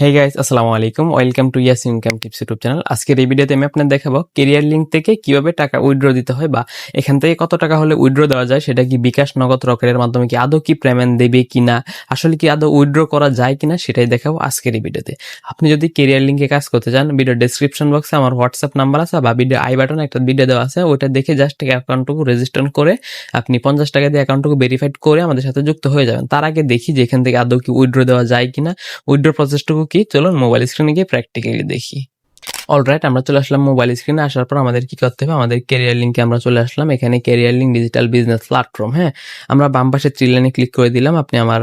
হে guys আসসালামু আলাইকুম। Welcome to Yas income tips YouTube channel আজকের এই ভিডিওতে আমি আপনাদের দেখাবো কেরিয়ার লিঙ্ক থেকে কীভাবে টাকা উইথড্র দিতে হয় বা এখান থেকে কত টাকা হলে উইথড্র দেওয়া যায়, সেটা কি বিকাশ নগদ রকেটের মাধ্যমে কি আদৌ কি পেমেন্ট দেবে কিনা, আসলে কি আদৌ উইথড্র করা যায় কিনা, সেটাই দেখাবো আজকের এই ভিডিওতে। আপনি যদি কেরিয়ার লিঙ্কে কাজ করতে চান ভিডিও ডেসক্রিপশন বক্সে আমার হোয়াটসঅ্যাপ নাম্বার আছে বা ভিডিও আই বাটনে একটা ভিডিও দেওয়া আছে, ওইটা দেখে জাস্ট অ্যাকাউন্টটুকু রেজিস্টার করে আপনি পঞ্চাশ টাকা দিয়ে অ্যাকাউন্টটুকু ভেরিফাইড করে আমাদের সাথে যুক্ত হয়ে যাবেন। তার আগে দেখি যে এখান থেকে আদৌ কি উইথড্র দেওয়া যায় কিনা উইথড্র প্রসেসটুকু কি? চলুন মোবাইল স্ক্রিনে গিয়ে প্র্যাকটিক্যালি দেখি। অলরাইট আমরা চলে আসলাম মোবাইল স্ক্রিনে আসার পর আমাদের কি করতে হবে? আমাদের ক্যারিয়ার লিঙ্কে আমরা চলে আসলাম। এখানে career link digital business platform হ্যাঁ? আমরা বাম পাশে লাইনে ক্লিক করে দিলাম। আপনি আমার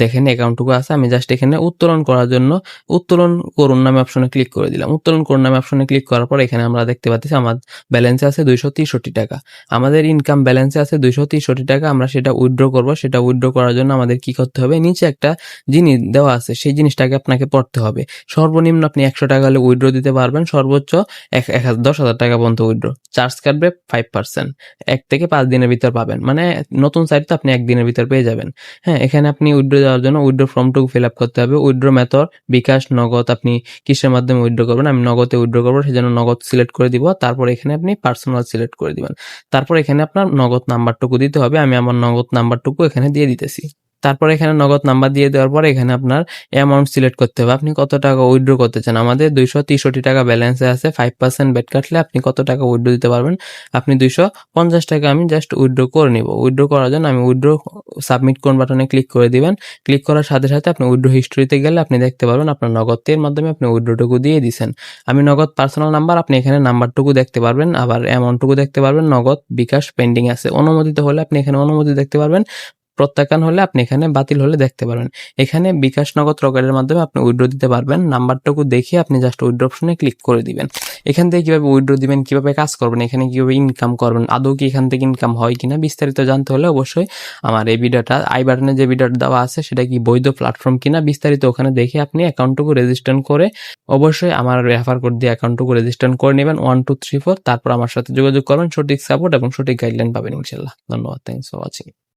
দেখেন অ্যাকাউন্টটুকু আছে। আমি জাস্ট এখানে উত্তোলন করার জন্য উত্তোলন করুন নামে অপশনে ক্লিক করে দিলাম। উত্তোলন করুন নামে অপশনে ক্লিক করার পর এখানে আমরা দেখতে পাচ্ছি আমার ব্যালেন্সে আছে দুইশো তেষট্টি টাকা। আমাদের ইনকাম ব্যালেন্সে আছে দুইশো তেষট্টি টাকা। আমরা সেটা উইথড্র করব। সেটা উইথড্র করার জন্য আমাদের কি করতে হবে? নিচে একটা জিনিস দেওয়া আছে। সেই জিনিসটাকে আপনাকে পড়তে হবে। সর্বনিম্ন আপনি একশো টাকা হলে উইথড্র দিতে পারবেন। সর্বোচ্চ এক দশ হাজার টাকা পর্যন্ত উইথড্র চার্জ কাটবে ফাইভ পার্সেন্ট এক থেকে পাঁচ দিনের ভিতর পাবেন। মানে নতুন সাইট তো আপনি একদিনের ভিতর পেয়ে যাবেন। হ্যাঁ এখানে আপনি উইথড্র দেওয়ার জন্য উইথড্র ফর্মটুকু ফিল আপ করতে হবে। উইথড্র মেথড বিকাশ, নগদ আপনি কিসের মাধ্যমে উইড্রো করবেন? আমি নগদে উইথড্র করব সেই জন্য নগদ সিলেক্ট করে দিব। তারপর এখানে আপনি পার্সোনাল সিলেক্ট করে দিবেন। তারপর এখানে আপনার নগদ নাম্বারটুকু দিতে হবে। আমি আমার নগদ নাম্বারটুকু এখানে দিয়ে দিতেছি। তারপর এখানে নগদ নাম্বার দিয়ে দেওয়ার পর এখানে আপনার অ্যামাউন্ট সিলেক্ট করতে হবে। আপনি কত টাকা উইথড্র করতে চান? আমাদের দুইশো তেষট্টি টাকা ব্যালেন্সে আছে। ফাইভ পার্সেন্ট বেড কাটলে আপনি কত টাকা উইড্রো দিতে পারবেন? আপনি দুইশো পঞ্চাশ টাকা আমি জাস্ট উইড্রো করে নিব। উইথড্র করার জন্য আমি উইড্রো সাবমিট কোন বাটনে ক্লিক করে দিবেন। ক্লিক করার সাথে সাথে আপনি উইড্রো হিস্ট্রিতে গেলে আপনি দেখতে পারবেন আপনার নগদের মাধ্যমে আপনি উইথড্রটুকু দিয়ে দিছেন। আমি নগদ পার্সোনাল নাম্বার আপনি এখানে নাম্বারটুকু দেখতে পারবেন, আবার অ্যামাউন্টটুকু দেখতে পারবেন, নগদ বিকাশ পেন্ডিং আছে। অনুমোদিত হলে আপনি এখানে অনুমতি দেখতে পারবেন। প্রত্যাখ্যান হলে আপনি এখানে বাতিল হলে দেখতে পারবেন। এখানে বিকাশ নগদ রকেটের মাধ্যমে আপনি উইথড্র দিতে পারবেন। নাম্বারটুকু দেখে আপনি জাস্ট উইথড্র অপশনে ক্লিক করে দিবেন। এখান থেকে কীভাবে উইথড্র দিবেন, কীভাবে কাজ করবেন, এখানে কীভাবে ইনকাম করবেন, আদৌ কি এখান থেকে ইনকাম হয় কিনা বিস্তারিত জানতে হলে অবশ্যই আমার এই ভিডিওটা, আই বাটনে যে ভিডিওটা দেওয়া আছে সেটা কি বৈধ প্ল্যাটফর্ম কিনা বিস্তারিত ওখানে দেখে আপনি অ্যাকাউন্টটুকু রেজিস্টার করে অবশ্যই আমার রেফার কোড দিয়ে অ্যাকাউন্টটুকু রেজিস্টার করে নেবেন। ওয়ান টু থ্রি ফোর তারপর আমার সাথে যোগাযোগ করবেন, সঠিক সাপোর্ট এবং সঠিক গাইডলাইন পাবেন ইনশাল্লাহ ধন্যবাদ থ্যাংকস ফর ওয়াচিং